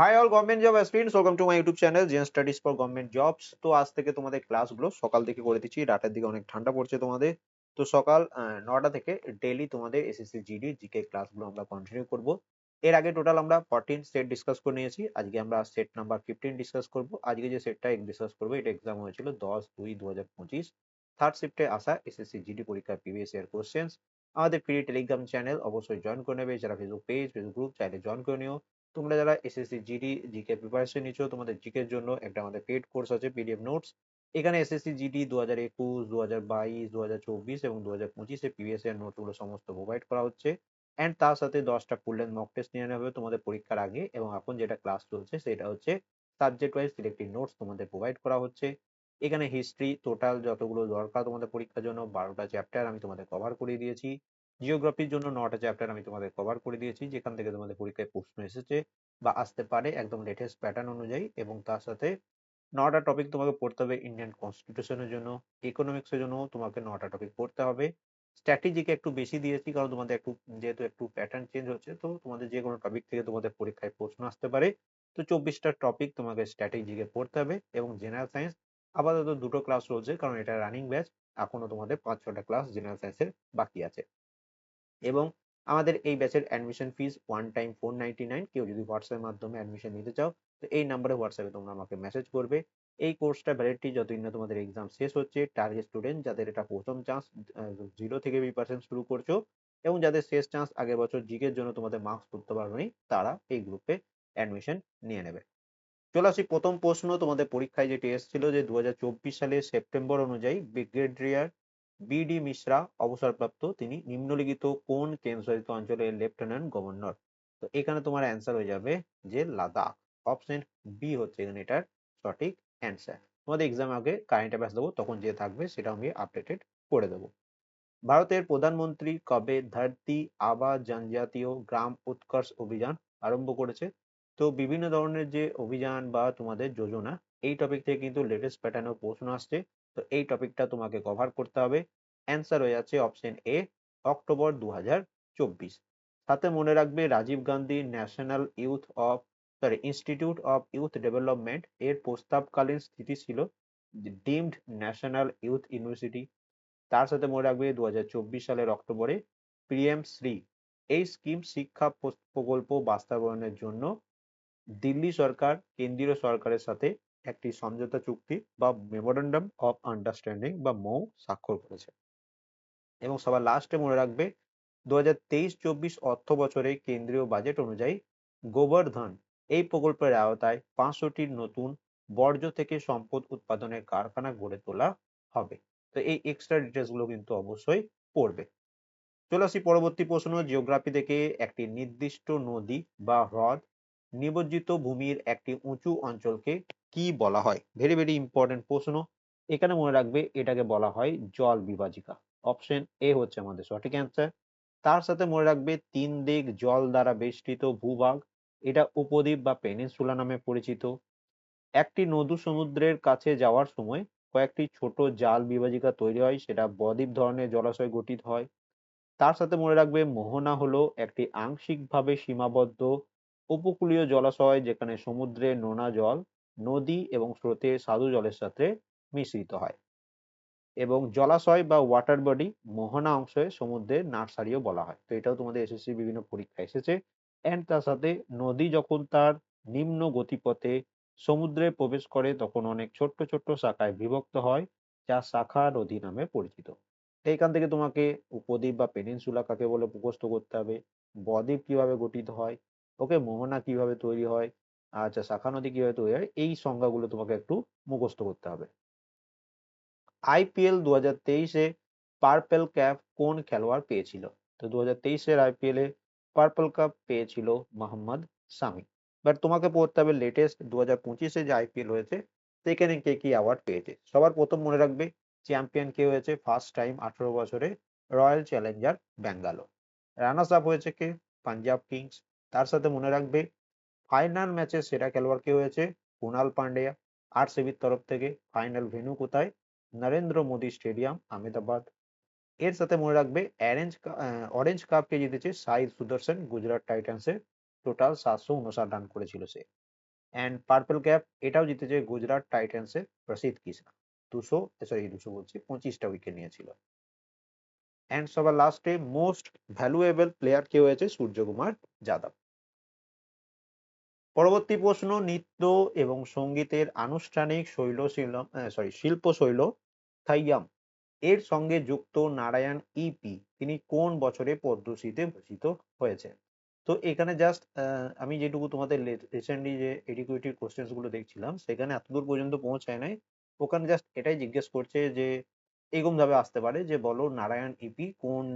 Hi all government job aspirants welcome to my YouTube channel Gen studies for government jobs তো আজ থেকে তোমাদের ক্লাসগুলো সকাল থেকে করে দিচ্ছি, রাতের দিকে অনেক ঠান্ডা পড়ছে তোমাদের। তো সকাল নটা থেকে ডেইলি তোমাদের এসএসসি জিডি জিকে ক্লাসগুলো আমরা কন্টিনিউ করব। এর আগে টোটাল আমরা ফোরটিন সেট ডিসকাস করে নিয়েছি, আজকে আমরা সেট নাম্বার ফিফটিন ডিসকাস করব। আজকে যে সেটটা ডিসকাস করব, এটা এক্সাম হয়েছিল দশ দুই দু হাজার পঁচিশ থার্ড শিফটে আসা এসএসসি জিডি পরীক্ষার প্রিভিয়াস ইয়ার কোশ্চেন্স আমাদের ফ্রি টেলিগ্রাম চ্যানেল অবশ্যই জয়েন করে নেবে, যারা ফেসবুক পেজ ফেসবুক গ্রুপ চাইলে জয়েন করে নিও। তোমরা যারা এসএসসি জিডি জিকে প্রিপারেশন নিচ্ছ তোমাদের জিকে এর জন্য একটা আমাদের পেড কোর্স আছে পিডিএফ নোটস এখানে এসএসসি জিডি দু হাজার একুশ দু হাজার বাইশ দু হাজার চব্বিশ এবং দু হাজার পঁচিশে প্রিভিয়াস ইয়ার নোটগুলো সমস্ত প্রোভাইড করা হচ্ছে। অ্যান্ড তার সাথে দশটা ফুল লেন্থ মক টেস্ট নিয়ে নেওয়া হবে তোমাদের পরীক্ষার আগে এবং এখন যেটা ক্লাস চলছে সেটা হচ্ছে সাবজেক্ট ওয়াইজ সিলেক্টিভ নোটস তোমাদের প্রোভাইড করা হচ্ছে। এখানে হিস্ট্রি টোটাল যতগুলো দরকার তোমাদের পরীক্ষার জন্য, বারোটা চ্যাপ্টার আমি তোমাদের কভার করে দিয়েছি। জিওগ্রাফির জন্য নটা চ্যাপ্টার আমি তোমাদের কভার করে দিয়েছি, যেখান থেকে তোমাদের পরীক্ষায় প্রশ্ন এসেছে বা আসতে পারে একদম লেটেস্ট প্যাটার্ন অনুযায়ী এবং তার সাথে নটা টপিক তোমাকে পড়তে হবে ইন্ডিয়ান কনস্টিটিউশনের জন্য ইকোনমিক্স এর জন্য তোমাকে নটা টপিক পড়তে হবে। স্ট্র্যাটেজিকে একটু বেশি দিয়েছি কারণ তোমাদের একটু, যেহেতু একটু প্যাটার্ন চেঞ্জ হচ্ছে, তো তোমাদের যে কোনো টপিক থেকে তোমাদের পরীক্ষায় প্রশ্ন আসতে পারে। তো চব্বিশটা টপিক তোমাকে স্ট্র্যাটেজিকে পড়তে হবে এবং জেনারেল সায়েন্স আপাতত দুটো ক্লাস রয়েছে কারণ এটা রানিং ব্যাচ এখনও তোমাদের পাঁচ ছটা ক্লাস জেনারেল সায়েন্সের বাকি আছে। এবং আমাদের এই ব্যাচের admission fees one time four ninety nine কেউ যদি হোয়াটসঅ্যাপের মাধ্যমে অ্যাডমিশন নিতে চাও, তো এই নাম্বারে হোয়াটসঅ্যাপে তোমরা আমাকে মেসেজ করবে। এই কোর্সটা ভ্যালিডিটি যতদিন না তোমাদের এক্সাম শেষ হচ্ছে টার্গেট স্টুডেন্ট যাদের এটা প্রথম চান্স জিরো থেকে বি পার্সেন্ট শুরু করছ এবং যাদের শেষ চান্স আগের বছর জিকের জন্য তোমাদের মার্কস তুলতে পারবেনি তারা এই গ্রুপে অ্যাডমিশন নিয়ে নেবে। চলে আসি প্রথম প্রশ্ন। তোমাদের পরীক্ষায় যেটি এসেছিল যে দু সালের সেপ্টেম্বর অনুযায়ী ব্রিগেডিয়ার বিডি মিশ্রা অবসরপ্রাপ্ত, তিনি নিম্নলিখিত কোন কেন্দ্রশাসিত অঞ্চলের লেফটেন্যান্ট গভর্নর? তো এখানে তোমার অ্যান্সার হয়ে যাবে যে লাদাখ। অপশন বি হচ্ছে এখানে এটার সঠিক অ্যান্সার তোমাদের এক্সাম আগে কারেন্ট অ্যাফেয়ার্স দেবো, তখন যে থাকবে সেটা আমি আপডেটেড করে দেবো। ভারতের প্রধানমন্ত্রী কবে ধরতি আবা জনজাতীয় গ্রাম উৎকর্ষ অভিযান আরম্ভ করেছে? তো বিভিন্ন ধরনের যে অভিযান বা তোমাদের যোজনা, এই টপিক থেকে কিন্তু লেটেস্ট প্যাটার্নেও প্রশ্ন আসছে। তো এই টপিকটা তোমাকে কভার করতে হবে। অ্যান্সার হয়ে যাচ্ছে অপশন এ অক্টোবর দু হাজার চব্বিশ। সাথে মনে রাখবে Rajiv Gandhi national youth of sorry institute of youth development এর প্রস্তাবকালীন স্থিতি ছিল ডিমড ন্যাশনাল ইউথ ইউনিভার্সিটি তার সাথে মনে রাখবে দু হাজার চব্বিশ সালের অক্টোবরে পিএম শ্রী এই স্কিম শিক্ষা প্রকল্প বাস্তবায়নের জন্য দিল্লি সরকার, কেন্দ্রীয় সরকারের সাথে একটি সমঝোতা চুক্তি বা মেমোরেন্ডাম অফ আন্ডারস্ট্যান্ডিং বা মৌ স্বাক্ষর করেছে। এবং সবার লাস্টে মনে রাখবে দু হাজার তেইশ চব্বিশ অর্থ বছরে কেন্দ্রীয় বাজেট অনুযায়ী গোবর্ধন এই প্রকল্পের আওতায় পাঁচশোটির নতুন বর্জ্য থেকে সম্পদ উৎপাদনের কারখানা গড়ে তোলা হবে। তো এই এক্সট্রা ডিটেলসগুলো কিন্তু অবশ্যই পড়বে। চলে আসি পরবর্তী প্রশ্ন জিওগ্রাফি থেকে একটি নির্দিষ্ট নদী বা হ্রদ নিবজ্জিত ভূমির একটি উঁচু অঞ্চলকে কি বলা হয়? ভেরি ভেরি ইম্পর্টেন্ট প্রশ্ন। এখানে মনে রাখবে এটাকে বলা হয় জল বিভাজিকা। অপশন এ হচ্ছে আমাদের সঠিক অ্যান্সার তার সাথে মনে রাখবে তিন দিক জল দ্বারা বেষ্টিত ভূভাগ। এটা উপদ্বীপ বা পেনিনসুলা নামে পরিচিত। একটি নদী সমুদ্রের কাছে যাওয়ার সময় কয়েকটি ছোট জাল বিভাজিকা তৈরি হয়, সেটা বদ্বীপ ধরনের জলাশয় গঠিত হয়। তার সাথে মনে রাখবে মোহনা হলো একটি আংশিকভাবে সীমাবদ্ধ, উপকূলীয় জলাশয় যেখানে সমুদ্রের নোনা জল নদী এবং স্রোতের স্বাদু জলের সাথে মিশ্রিত হয় এবং জলাশয় বা ওয়াটার বডি মোহনা অংশে সমুদ্রের নার্সারিও বলা হয়। তো এটাও তোমাদের এসএসসি বিভিন্ন পরীক্ষা এসেছে। অ্যান্ড তার সাথে নদী যখন তার নিম্ন গতিপথে সমুদ্রে প্রবেশ করে, তখন অনেক ছোট্ট ছোট্ট শাখায় বিভক্ত হয়, যা শাখা নদী নামে পরিচিত। এইখান থেকে তোমাকে উপদ্বীপ বা পেনিনসুলা কাকে বলে মুখস্থ করতে হবে, বদ্বীপ কীভাবে গঠিত হয়, ওকে মোহনা কীভাবে তৈরি হয় আচ্ছা শাখা নদী কীভাবে তৈরি হয়? এই সংজ্ঞাগুলো তোমাকে একটু মুখস্থ করতে হবে। আইপিএল দু হাজার তেইশে পার্পেল ক্যাপ কোন খেলোয়াড় পেয়েছিল? তো দু হাজার তেইশের আইপিএল এ পার্পল কাপ পেয়েছিল মোহাম্মদ সামি বাট তোমাকে পড়তে হবে লেটেস্ট দু হাজার পঁচিশে যে আইপিএল হয়েছে, সেখানে কে কি অ্যাওয়ার্ড পেয়েছে? সবার প্রথম মনে রাখবে চ্যাম্পিয়ন কে হয়েছে ফার্স্ট টাইম আঠারো বছরে Royal Challenger Bangalore runners up হয়েছে কে? পাঞ্জাব কিংস তার সাথে মনে রাখবে ফাইনাল ম্যাচে সেরা খেলোয়াড় কে হয়েছে? কুনাল পান্ডেয়া। আরসিবির তরফ থেকে ফাইনাল ভেন্যু কোথায়? নরেন্দ্র মোদী স্টেডিয়াম, আহমেদাবাদ। এর সাথে মনে রাখবে অরেঞ্জ কাপ কে জিতেছে সাই সুদর্শন, গুজরাট টাইটান্সের টোটাল সাতশো উনষাট রান করেছিল সে। অ্যান্ড পার্পল ক্যাপ এটাও জিতেছে গুজরাট টাইটান্সের প্রসিদ্ধ কৃষ্ণা দুশো সরি দুশো বলছি, পঁচিশটা উইকেট নিয়েছিল। অ্যান্ড সবার লাস্টে মোস্ট ভ্যালুয়েবল প্লেয়ার কে হয়েছে সূর্যকুমার যাদব। পরবর্তী প্রশ্ন, নৃত্য এবং সঙ্গীতের আনুষ্ঠানিক শৈল সরি শিল্প শৈল থাইয়াম। এর সঙ্গে যুক্ত নারায়ণ ইপি তিনি কোন বছরে পদ্মশ্রীতে ভূষিত হয়েছেন? তো এখানে জাস্ট আমি যেটুকু তোমাদের রিসেন্টলি যে এডুকেটিভ কোশ্চেন্সগুলো দেখছিলাম, সেখানে এতদূর পর্যন্ত পৌঁছায় নাই। ওখানে জাস্ট এটাই জিজ্ঞেস করছে যে এরকম ভাবে আসতে পারে যে, বলো নারায়ণ ইপি কোন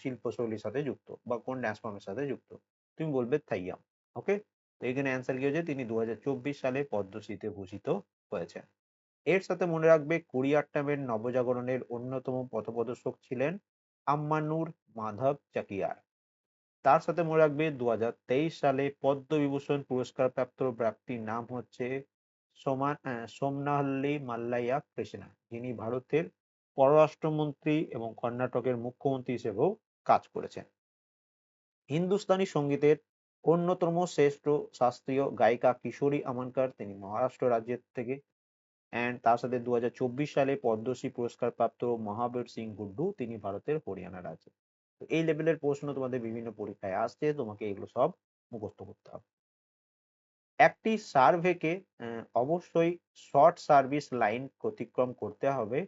শিল্প শৈলীর সাথে যুক্ত বা কোন ড্যান্স ফর্মের সাথে যুক্ত? তুমি বলবে থাইয়াম ওকে এখানে অ্যান্সার কি হয়েছে? তিনি দু হাজার চব্বিশ সালে পদ্মশ্রীতে ভূষিত হয়েছেন। এর সাথে মনে রাখবে কুড়িয়াট্টামের নবজাগরণের অন্যতম পথপ্রদর্শক ছিলেন আম্মানুর মাধব চাকিয়ার। তার সাথে মনে রাখবে দু হাজার তেইশ সালে পদ্মবিভূষণ পুরস্কার প্রাপ্ত ব্যক্তির নাম হচ্ছে সোমান সোমনাহল্লি মাল্লাইয়া কৃষ্ণা। যিনি ভারতের পররাষ্ট্রমন্ত্রী এবং কর্ণাটকের মুখ্যমন্ত্রী হিসেবেও কাজ করেছেন। হিন্দুস্তানি সঙ্গীতের অন্যতম শ্রেষ্ঠ শাস্ত্রীয় গায়িকা কিশোরী আমানকার। তিনি মহারাষ্ট্র রাজ্যের থেকে। অ্যান্ড তার সাথে দুহাজার চব্বিশ সালে পদ্মশ্রী পুরস্কার প্রাপ্ত মহাবীর সিং গুড্ডু, তিনি ভারতের হরিয়ানা রাজ্যে। তো এই লেভেলের প্রশ্ন তোমাদের বিভিন্ন পরীক্ষায় আসছে, তোমাকে এগুলো সব মুখস্থ করতে হবে। একটি সার্ভেকে অবশ্যই শর্ট সার্ভিস লাইন অতিক্রম করতে হবে,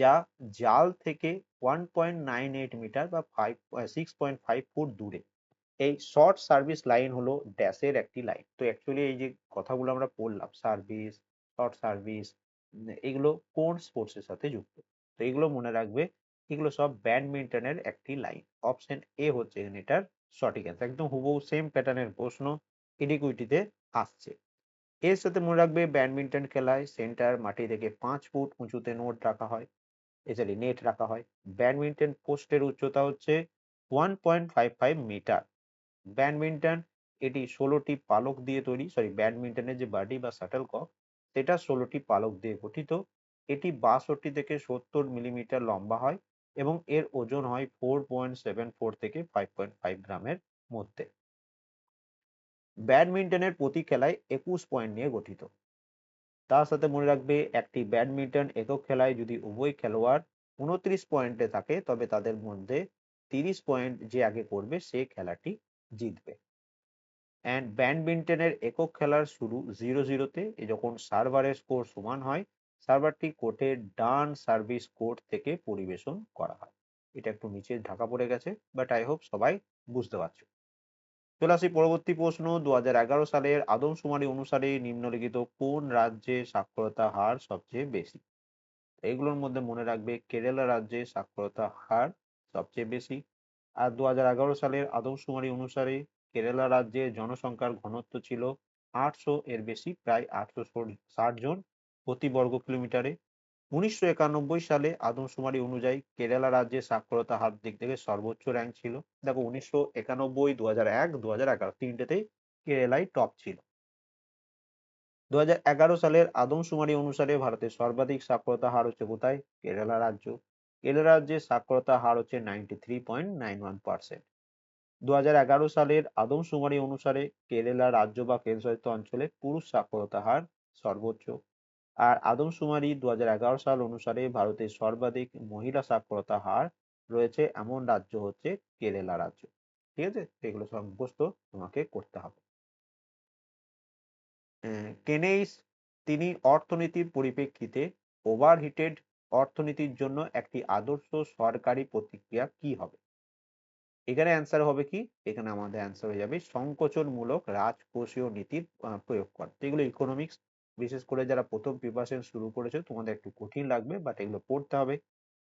যা জাল থেকে one point nine eight metre বা five six point five foot দূরে। এই শর্ট সার্ভিস লাইন হলো ড্যাশের একটি লাইন তো অ্যাকচুয়ালি এই যে কথাগুলো আমরা পড়লাম সার্ভিস শর্ট সার্ভিস এগুলো কোন স্পোর্টসের সাথে যুক্ত? তো এগুলো মনে রাখবে, এগুলো সব ব্যাডমিন্টনের একটি লাইন অপশন এ হচ্ছে এটার সঠিক অ্যান্সার একদম হুবহু সেম প্যাটার্নের প্রশ্ন ইডিকুইটিতে আসছে। এর সাথে মনে রাখবে ব্যাডমিন্টন খেলায় সেন্টার মাটি থেকে পাঁচ ফুট উঁচুতে নোট রাখা হয় এছাড়া নেট রাখা হয়। ব্যাডমিন্টন পোস্টের উচ্চতা হচ্ছে one point five five metre badminton, এটি ষোলোটি পালক দিয়ে তৈরি সরি ব্যাডমিন্টনের যে বাডি বা শাটল কক সেটা ষোলোটি পালক দিয়ে গঠিত। এটি বাষট্টি থেকে সত্তর মিলিমিটার লম্বা হয় এবং এর ওজন হয় ফোর পয়েন্ট সেভেন ফোর থেকে ফাইভ পয়েন্ট ফাইভ গ্রামের মধ্যে। ব্যাডমিন্টনের প্রতি খেলায় একুশ পয়েন্ট নিয়ে গঠিত। তার সাথে মনে রাখবে, একটি ব্যাডমিন্টন একক খেলায় যদি উভয় খেলোয়াড় উনত্রিশ পয়েন্টে থাকে, তবে তাদের মধ্যে তিরিশ পয়েন্ট যে আগে করবে সে খেলাটি জিতবে। অ্যান্ড ব্যাডমিন্টনের একক খেলার শুরু জিরো জিরোতে যখন সার্ভারের স্কোর সমান হয়, সার্ভারটি কোর্টের ডান সার্ভিস কোর্ট থেকে পরিবেশন করা হয়। এটা একটু নিচে ঢাকা পড়ে গেছে বাট আই হোপ সবাই বুঝতে পারছ। চলে আসি পরবর্তী প্রশ্ন দু হাজার এগারো সালের আদমশুমারি অনুসারে নিম্নলিখিত কোন রাজ্যে সাক্ষরতা হার সবচেয়ে বেশি? এইগুলোর মধ্যে মনে রাখবে, কেরালা রাজ্যে সাক্ষরতা হার সবচেয়ে বেশি আর দু হাজার এগারো সালের আদমশুমারি অনুসারে কেরালা রাজ্যে জনসংখ্যার ঘনত্ব ছিল আটশো এর বেশি, প্রায় আটশো ষাট জন প্রতি বর্গ কিলোমিটারে। উনিশশো একানব্বই সালে আদমশুমারি অনুযায়ী কেরালা রাজ্যে সাক্ষরতা হার দিক থেকে সর্বোচ্চ র্যাঙ্ক ছিল। দেখো, উনিশশো একানব্বই দু হাজার এক দু হাজার এগারো তিনটেতেই কেরালাই টপ ছিল। দু হাজার এগারো সালের আদমশুমারি অনুসারে ভারতের সর্বাধিক সাক্ষরতা হার হচ্ছে কোথায়? কেরালা রাজ্য। কেরালা রাজ্যে সাক্ষরতা হার হচ্ছে ninety three point nine one percent দু সালের আদমশুমারি অনুসারে কেরালা রাজ্য বা কেন্দ্রশাসিত অঞ্চলে পুরুষ সাক্ষরতা হার সর্বোচ্চ। আর আদমশুমারি দু হাজার এগারো সাল অনুসারে ভারতের সর্বাধিক মহিলা সাক্ষরতা হার রয়েছে এমন রাজ্য হচ্ছে কেরালা রাজ্য। ঠিক আছে? এগুলো সব মুখস্থ তোমাকে করতে হবে। কেনেইস, তিনি অর্থনীতির পরিপ্রেক্ষিতে ওভারহিটেড অর্থনীতির জন্য একটি আদর্শ সরকারি প্রতিক্রিয়া কি হবে? এখানে অ্যান্সার হবে কি? এখানে আমাদের অ্যান্সার হয়ে যাবে সংকোচনমূলক রাজকোষীয় নীতির প্রয়োগ করা। এগুলো ইকোনমিক্স বিশেষ করে যারা প্রথম প্রিপারেশন শুরু করেছে, তোমাদের একটু কঠিন লাগবে বাট এগুলো পড়তে হবে।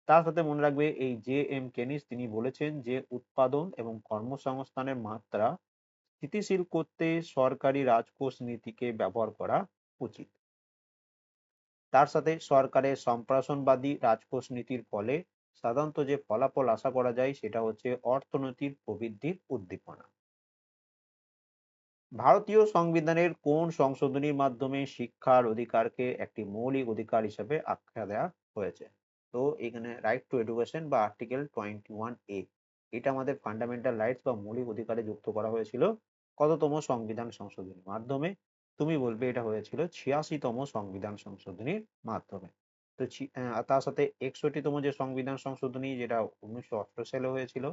তার সাথে মনে রাখবে এই জে এম কেনিস তিনি বলেছেন যে উৎপাদন এবং কর্মসংস্থানের মাত্রা স্থিতিশীল করতে সরকারি রাজকোষ নীতিকে ব্যবহার করা উচিত। তার সাথে সরকারের সম্প্রসারণবাদী রাজকোষ নীতির ফলে সাধারণত যে ফলাফল আশা করা যায় সেটা হচ্ছে অর্থনৈতিক প্রবৃদ্ধির উদ্দীপনা। ভারতীয় সংবিধানের কোন সংশোধনীর মাধ্যমে শিক্ষার অধিকারকে একটি মৌলিক অধিকার হিসেবে আখ্যা দেওয়া হয়েছে? তো এখানে রাইট টু এডুকেশন বা আর্টিকেল টোয়েন্টি ওয়ান এ এটা আমাদের ফান্ডামেন্টাল রাইটস বা মৌলিক অধিকারে যুক্ত করা হয়েছিল। কততম সংবিধান সংশোধনীর মাধ্যমে তুমি বলবে এটা হয়েছিল ছিয়াশিতম সংবিধান সংশোধনীর মাধ্যমে। তো তার সাথে একষট্টিতম যে সংবিধান সংশোধনী যেটা উনিশশো অষ্টআশি সালে হয়েছিল,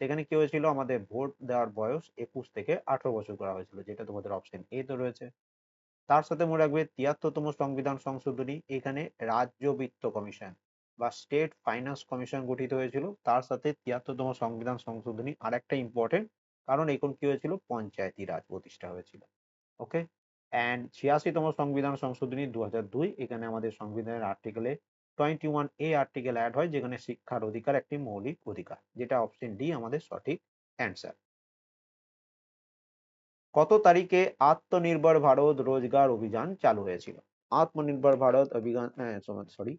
সেখানে কি হয়েছিল? আমাদের ভোট দেওয়ার বয়স একুশ থেকে আঠারো বছর করা হয়েছিল, যেটা তোমাদের অপশন এ তো রয়েছে। তার সাথে মনে রাখবে তিয়াত্তরতম সংবিধান সংশোধনী, এখানে রাজ্য বিত্ত কমিশন বা স্টেট ফাইন্যান্স কমিশন গঠিত হয়েছিল। তার সাথে তিয়াত্তরতম সংবিধান সংশোধনী আর একটা ইম্পর্টেন্ট কারণ এখন কি হয়েছিল? পঞ্চায়েতি রাজ প্রতিষ্ঠা হয়েছিল। ওকে অ্যান্ড ছিয়াশিতম সংবিধান সংশোধনী দু এখানে আমাদের সংবিধানের আর্টিকেলে twenty one A article add হয়, যেখানে শিক্ষার অধিকার একটি মৌলিক অধিকার, যেটা অপশন ডি আমাদের সঠিক অ্যান্সার কত তারিখে আত্মনির্ভর ভারত রোজগার অভিযান চালু হয়েছিল? আত্মনির্ভর ভারত অভিযান সরি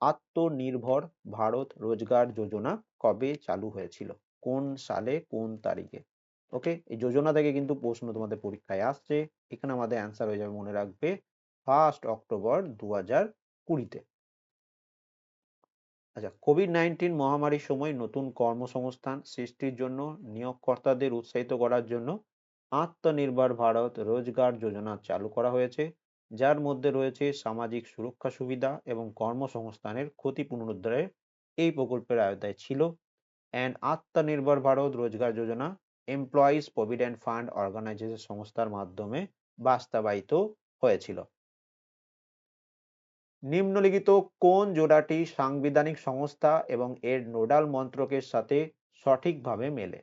আত্মনির্ভর ভারত রোজগার যোজনা কবে চালু হয়েছিল? কোন সালে, কোন তারিখে? ওকে এই যোজনা থেকে কিন্তু প্রশ্ন তোমাদের পরীক্ষায় আসছে। এখানে আমাদের অ্যান্সার হয়ে যাবে মনে রাখবে ফার্স্ট অক্টোবর দু হাজার কুড়িতে। আচ্ছা কোভিড নাইন্টিন মহামারীর সময় নতুন কর্মসংস্থান সৃষ্টির জন্য, নিয়োগকর্তাদের উৎসাহিত করার জন্য আত্মনির্ভর ভারত রোজগার যোজনা চালু করা হয়েছে। যার মধ্যে রয়েছে সামাজিক সুরক্ষা সুবিধা এবং কর্মসংস্থানের ক্ষতি পুনরুদ্ধারের এই প্রকল্পের আওতায় ছিল। And Atmanirbhar Bharat Rozgar Yojana employees provident fund organisation সংস্থার মাধ্যমে বাস্তবায়িত হয়েছিল। নিম্নলিখিত কোন জোড়াটি সাংবিধানিক সংস্থা এবং এর নোডাল মন্ত্রকের সাথে সঠিকভাবে মেলে?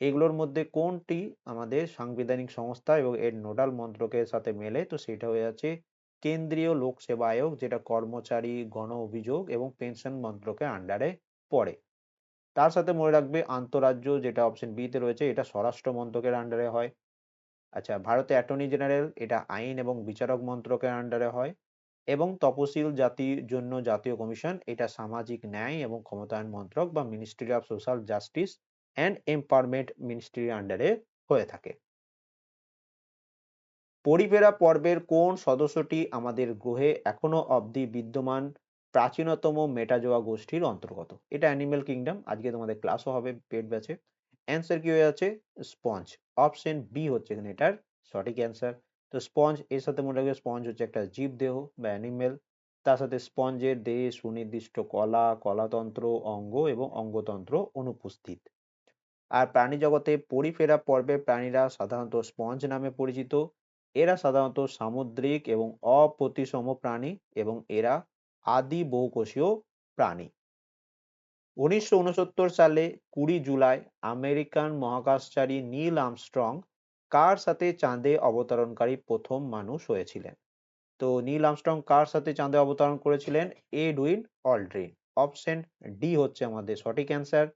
এগুলোর মধ্যে কোনটি আমাদের সাংবিধানিক সংস্থা এবং এর নোডাল মন্ত্রকের সাথে মেলে? তো সেটা হয়ে যাচ্ছে কেন্দ্রীয় লোক সেবা আয়োগ, যেটা কর্মচারী গণ অভিযোগ এবং পেনশন মন্ত্রকের আন্ডারে পড়ে। তার সাথে মনে রাখবে আন্তরাজ্য যেটা অপশন বি তে রয়েছে, এটা স্বরাষ্ট্র মন্ত্রকের আন্ডারে হয়। আচ্ছা ভারতে অ্যাটর্নি জেনারেল এটা আইন এবং বিচারক মন্ত্রকের আন্ডারে হয় এবং তপশিল জাতির জন্য জাতীয় কমিশন এটা সামাজিক ন্যায় এবং ক্ষমতায়ন মন্ত্রক বা ministry of social justice and empowerment মিনিস্ট্রির আন্ডারে হয়ে থাকে। পরিপেরা পর্বের কোন সদস্যটি আমাদের গ্রহে এখনও অবধি বিদ্যমান? প্রাচীনতম মেটাজোয়া গোষ্ঠীর অন্তর্গত। এটা অ্যানিমেল কিংডম আজকে তোমাদের ক্লাসও হবে, পেট ব্যাচে অ্যান্সার কি হয়ে যাচ্ছে? স্পঞ্জ অপশন বি হচ্ছে এখানে এটার সঠিক অ্যান্সার তো স্পঞ্জ এর সাথে মনে রাখবে স্পঞ্জ হচ্ছে একটা জীব দেহ বা অ্যানিমেল তার সাথে স্পঞ্জের দেহে, সুনির্দিষ্ট কলা, কলাতন্ত্র, অঙ্গ এবং অঙ্গতন্ত্র অনুপস্থিত। আর প্রাণী জগতে পরিফেরা পর্বের প্রাণীরা সাধারণত স্পঞ্জ নামে পরিচিত। এরা সাধারণত সামুদ্রিক এবং অপ্রতিসম প্রাণী এবং এরা আদি বহুকোষীয় প্রাণী। উনিশশো উনসত্তর সালে কুড়ি জুলাই আমেরিকান মহাকাশচারী নীল আমস্ট্রং কার সাথে চাঁদে অবতরণকারী প্রথম মানুষ হয়েছিলেন? তো নীল আমস্ট্রং কার সাথে চাঁদে অবতরণ করেছিলেন? এডউইন অল্ড্রিন। অপশন ডি হচ্ছে আমাদের সঠিক অ্যান্সার।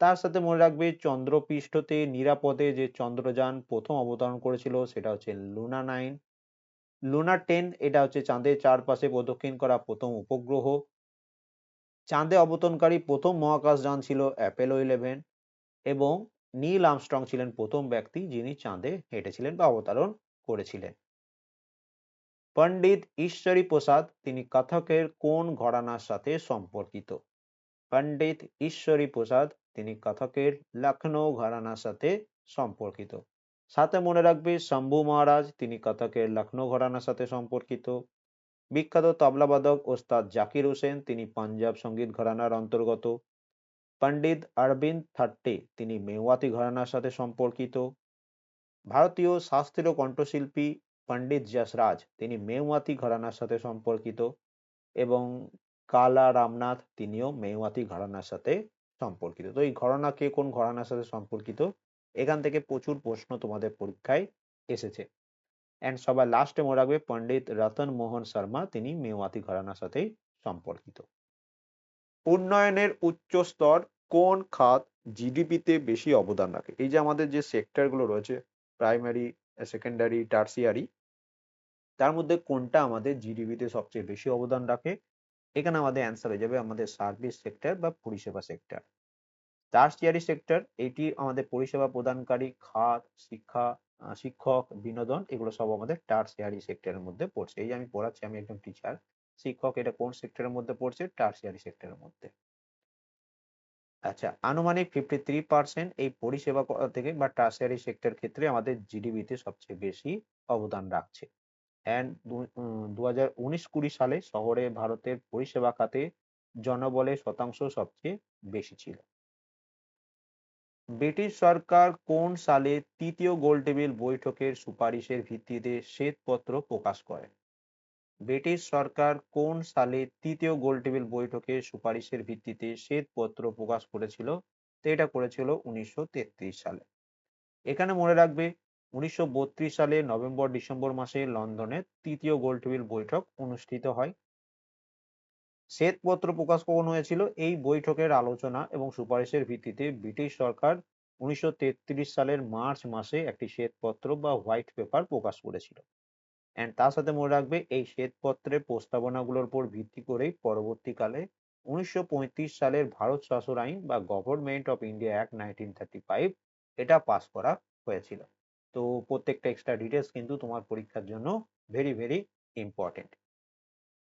তার সাথে মনে রাখবে চন্দ্রপৃষ্ঠতে নিরাপদে যে চন্দ্রযান প্রথম অবতরণ করেছিল সেটা হচ্ছে লুনা নাইন। লুনা টেন এটা হচ্ছে চাঁদের চারপাশে প্রদক্ষিণ করা প্রথম উপগ্রহ। চাঁদে অবতরণকারী প্রথম মহাকাশযান ছিল অ্যাপেলো ইলেভেন এবং নীল আমস্ট্রং ছিলেন প্রথম ব্যক্তি যিনি চাঁদে হেঁটেছিলেন বা অবতরণ করেছিলেন। পণ্ডিত ঈশ্বরী প্রসাদ, তিনি কথকের কোন ঘরানার সাথে সম্পর্কিত? পণ্ডিত ঈশ্বরী প্রসাদ, তিনি কথকের লখনৌ ঘরানার সাথে সম্পর্কিত। সাথে মনে রাখবে, শম্ভু মহারাজ, তিনি কথকের লখনৌ ঘরানার সাথে সম্পর্কিত। বিখ্যাত তবলাবাদক ওস্তাদ জাকির হোসেন, তিনি পাঞ্জাব সংগীত ঘরানার অন্তর্গত। পণ্ডিত অরবিন্দ থাট্টে, তিনি মেওয়াতি ঘরানার সাথে সম্পর্কিত। ভারতীয় শাস্ত্রীয় কণ্ঠশিল্পী পণ্ডিত যশরাজ, তিনি মেওয়াতি ঘরানার সাথে সম্পর্কিত। এবং কালা রামনাথ, তিনিও মেওয়াতি ঘরানার সাথে সম্পর্কিত। তো এই ঘরানা কে কোন ঘরানার সাথে সম্পর্কিত? এখান থেকে প্রচুর প্রশ্ন তোমাদের পরীক্ষায় এসেছে। অ্যান্ড সবার লাস্টে মনে রাখবে, পণ্ডিত রতন মোহন শর্মা, তিনি মেওয়াতি ঘরানার সাথেই সম্পর্কিত। উন্নয়নের উচ্চ স্তর কোন খাত জিডিপিতে বেশি অবদান রাখে? এই যে আমাদের যে সেক্টরগুলো রয়েছে প্রাইমারি সেকেন্ডারি টার্সিয়ারি তার মধ্যে কোনটা আমাদের জিডিপিতে সবচেয়ে বেশি অবদান রাখে? এখানে আমাদের অ্যান্সার হয়ে যাবে আমাদের সার্ভিস সেক্টর বা পরিষেবা সেক্টর টার্সিয়ারি সেক্টর এটি আমাদের পরিষেবা প্রদানকারী, খাত, শিক্ষা শিক্ষক, বিনোদন, এগুলো সব আমাদের টার্সিয়ারি সেক্টরের মধ্যে পড়ছে। এই যে আমি পড়াচ্ছি, আমি একজন টিচার শিক্ষক এটা কোন সেক্টরের মধ্যে পড়ছে? টার্সিয়ারি সেক্টরের মধ্যে। আচ্ছা আনুমানিক ফিফটি থ্রি পার্সেন্ট এই পরিষেবা থেকে বা টার্সিয়ারি সেক্টর ক্ষেত্রে আমাদের জিডিপিতে সবচেয়ে বেশি অবদান রাখছে। অ্যান্ড দু হাজার উনিশ কুড়ি সালে শহরে ভারতের পরিষেবা খাতে জনবলের শতাংশ সবচেয়ে বেশি ছিল। ব্রিটিশ সরকার কোন সালে তৃতীয় গোলটেবিল বৈঠকের সুপারিশের ভিত্তিতে শ্বেতপত্র প্রকাশ করে? ব্রিটিশ সরকার কোন সালে তৃতীয় গোলটেবিল বৈঠকের সুপারিশের ভিত্তিতে শ্বেতপত্র প্রকাশ করেছিল? তো এটা করেছিল উনিশশো তেত্রিশ সালে। এখানে মনে রাখবে, উনিশশো বত্রিশ সালে নভেম্বর ডিসেম্বর মাসে লন্ডনে তৃতীয় গোলটেবিল বৈঠক অনুষ্ঠিত হয়। শ্বেতপত্র প্রকাশ কখন হয়েছিল? এই বৈঠকের আলোচনা এবং সুপারিশের ভিত্তিতে ব্রিটিশ সরকার উনিশশো তেত্রিশ সালের মার্চ মাসে একটি শ্বেতপত্র বা হোয়াইট পেপার প্রকাশ করেছিল। অ্যান্ড তার সাথে মনে রাখবে, এই শ্বেতপত্রের প্রস্তাবনাগুলোর উপর ভিত্তি করেই পরবর্তীকালে উনিশশো পঁয়ত্রিশ সালের ভারত শাসন আইন বা government of India act nineteen thirty five এটা পাস করা হয়েছিল। তো প্রত্যেকটা এক্সট্রা ডিটেলস কিন্তু তোমার পরীক্ষার জন্য ভেরি ভেরি ইম্পর্টেন্ট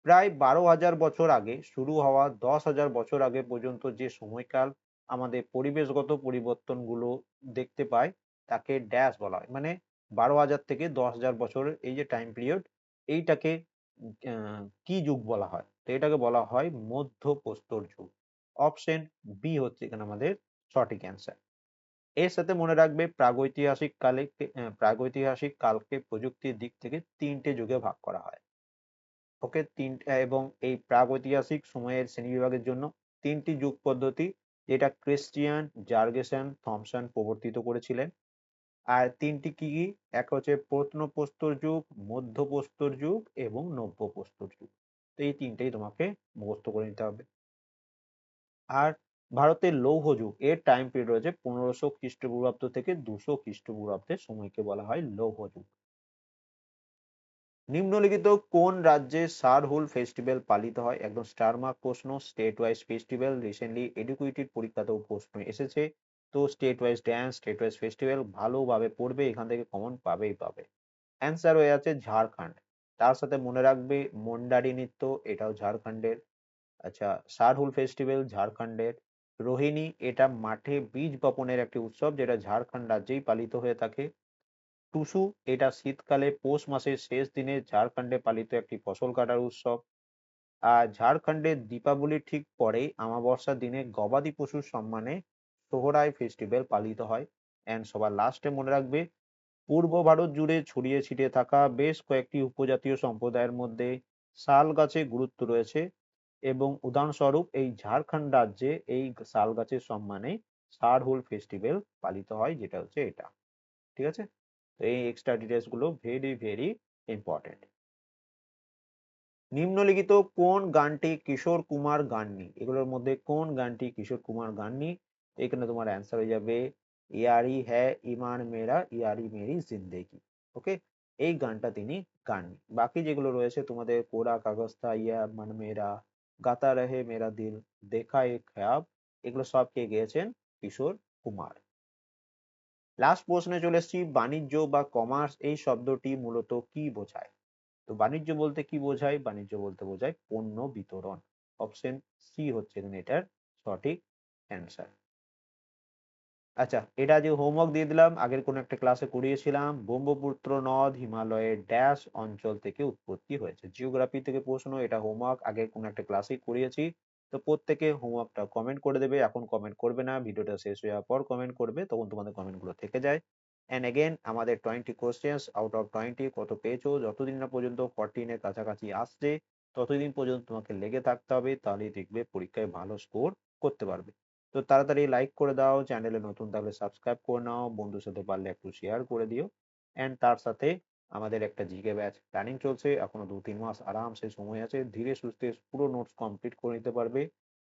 প্রায় বারো হাজার বছর আগে, শুরু হওয়া দশ হাজার বছর আগে পর্যন্ত যে সময়কাল আমাদের পরিবেশগত পরিবর্তনগুলো দেখতে পাই তাকে ড্যাশ বলা হয়। মানে বারো হাজার থেকে দশ হাজার বছরের এই যে টাইম পিরিয়ড এইটাকে কি যুগ বলা হয়? তো এটাকে বলা হয় মধ্যপ্রস্তর যুগ। অপশন বি হচ্ছে এখানে আমাদের সঠিক অ্যান্সার এর সাথে মনে রাখবে প্রাগৈতিহাসিক কালে প্রাগৈতিহাসিক কালকে প্রযুক্তির দিক থেকে তিনটে যুগে ভাগ করা হয়। ওকে তিন, এবং এই প্রাগৈতিহাসিক সময়ের শ্রেণীবিভাগের জন্য তিনটি যুগ পদ্ধতি, যেটা ক্রিস্টিয়ান, জার্গেসন, থমসন প্রবর্তিত করেছিলেন। আর তিনটি কি কি? এক হচ্ছে প্রত্নপ্রস্তর যুগ, মধ্যপ্রস্তর যুগ এবং নব্যপ্রস্তর যুগ। তো এই তিনটেই তোমাকে মুখস্থ করে নিতে হবে। আর ভারতের লৌহ যুগ, এর টাইম পিরিয়ড রয়েছে পনেরোশো খ্রিস্টপূর্বাব্দ থেকে দুশো খ্রিস্টপূর্বাব্দের সময়কে বলা হয় লৌহ যুগ। নিম্নলিখিত কোন রাজ্যে সারহুল ফেস্টিভ্যাল পালিত হয়? একদম স্টার মার্ক প্রশ্ন state wise festival recently educated পরীক্ষাতেও প্রশ্ন এসেছে। তো state wise dance state wise festival ভালোভাবে পড়বে, এখান থেকে কমন পাবেই পাবে। অ্যান্সার হয়ে আছে ঝাড়খণ্ড। তার সাথে মনে রাখবে মন্ডারি নৃত্য, এটাও ঝাড়খণ্ডের। আচ্ছা সারহুল ফেস্টিভ্যাল ঝাড়খণ্ডের। রোহিণী, এটা মাঠে বীজ বপনের একটি উৎসব, যেটা ঝাড়খণ্ড রাজ্যেই পালিত হয়ে থাকে। টুসু, এটা শীতকালে পৌষ মাসের শেষ দিনে ঝাড়খণ্ডে পালিত একটি ফসল কাটার উৎসব। আর ঝাড়খণ্ডের দীপাবলির ঠিক পরেই আমাবস্যার দিনে গবাদি পশুর সম্মানে সোহরাই ফেস্টিভ্যাল পালিত হয়। অ্যান্ড সবার লাস্টে মনে রাখবে, পূর্ব ভারত জুড়ে ছড়িয়ে ছিটিয়ে থাকা বেশ কয়েকটি উপজাতীয় সম্প্রদায়ের মধ্যে শাল গাছে গুরুত্ব রয়েছে এবং উদাহরণস্বরূপ এই ঝাড়খণ্ড রাজ্যে এই শাল গাছের সম্মানে সারহুল ফেস্টিভ্যাল পালিত হয়, যেটা হচ্ছে এটা। ঠিক আছে? এই এক্সট্রা ডিটেলসগুলো ভেরি ভেরি ইম্পর্টেন্ট নিম্নলিখিত কোন গানটি কিশোর কুমার গাননি? এগুলোর মধ্যে কোন গানটি কিশোর কুমার গাননি? এখানে তোমার অ্যান্সার হয়ে যাবে, ইয়ারি হ্যাঁ ইমান মেরা, ইয়ারি মেরি জিন্দেগি। ওকে এই গানটা তিনি গাননি। বাকি যেগুলো রয়েছে তোমাদের, কোরা কাগজটা ইয়া মান মেরা, গাতা রহে মেরা দিল, দেখা এ খ্যাব, এগুলো সব কে গেয়েছেন? কিশোর কুমার। লাস্ট প্রশ্নে চলে এসেছি, বাণিজ্য বা কমার্স এই শব্দটি মূলত কি বোঝায়? তো বাণিজ্য বলতে কি বোঝায়? বাণিজ্য বলতে বোঝায় পণ্য বিতরণ। অপশন সি হচ্ছে এটার সঠিক অ্যান্সার আচ্ছা এটা যে হোমওয়ার্ক দিয়ে দিলাম, আগের কোন একটা ক্লাসে করিয়েছিলাম, ব্রহ্মপুত্র নদ হিমালয়ের ড্যাশ অঞ্চল থেকে উৎপত্তি হয়েছে। জিওগ্রাফি থেকে প্রশ্ন, এটা হোমওয়ার্ক আগের কোন একটা ক্লাসে করিয়েছি। তো প্রত্যেকে হোমওয়ার্কটা কমেন্ট করে দেবে। এখন কমেন্ট করবে না ভিডিওটা শেষ হয়ে যাওয়ার পর কমেন্ট করবে, তখন তোমাদের কমেন্টগুলো থেকে যায়। অ্যান্ড এগেন আমাদের twenty questions out of twenty কত পেয়েছ? যতদিন না পর্যন্ত ফোরটিন এর কাছাকাছি আসছে, ততদিন পর্যন্ত তোমাকে লেগে থাকতে হবে, তাহলেই দেখবে পরীক্ষায় ভালো স্কোর করতে পারবে। তো তাড়াতাড়ি লাইক করে দাও চ্যানেলে নতুন থাকলে সাবস্ক্রাইব করে নাও, বন্ধুর সাথে পারলে একটু শেয়ার করে দিও। অ্যান্ড তার সাথে আমাদের একটা জিকে ব্যাচ প্ল্যানিং চলছে। এখনও দু তিন মাস আরামসে সময় আছে। ধীরে সুস্থে পুরো নোটস কমপ্লিট করে নিতে পারবে।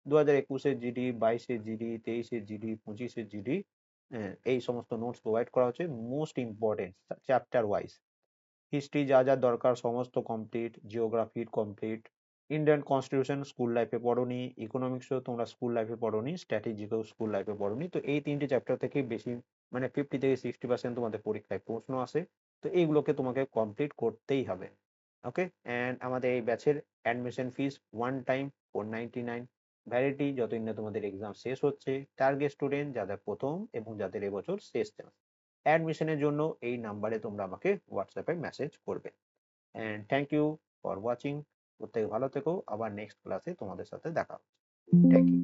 দু হাজার একুশের জিডি বাইশের জিডি তেইশের জিডি পঁচিশের জিডি এই সমস্ত নোটস প্রোভাইড করা হচ্ছে most important chapter wise. History যা যা দরকার সমস্ত কমপ্লিট জিওগ্রাফির কমপ্লিট, ইন্ডিয়ান কনস্টিটিউশন স্কুল লাইফে পড়োনি, ইকোনমিক্সও তোমরা স্কুল লাইফে পড়োনি স্ট্র্যাটেজিকেও স্কুল লাইফে পড়োনি। তো এই তিনটে চ্যাপ্টার থেকে বেশি মানে ফিফটি থেকে সিক্সটি পার্সেন্ট তোমাদের পরীক্ষায় প্রশ্ন আসে। তো এইগুলোকে তোমাকে কমপ্লিট করতেই হবে। ওকে অ্যান্ড আমাদের এই ব্যাচের admission fees one time four ninety nine validity যতদিন না তোমাদের এক্সাম শেষ হচ্ছে টার্গেট স্টুডেন্ট যাদের প্রথম এবং যাদের এবছর শেষ চান্স অ্যাডমিশনের জন্য এই নাম্বারে তোমরা আমাকে হোয়াটসঅ্যাপে মেসেজ করবে। And thank you for watching প্রত্যেকে ভালো থেকো। আবার নেক্সট ক্লাসে তোমাদের সাথে দেখা হচ্ছে। Thank you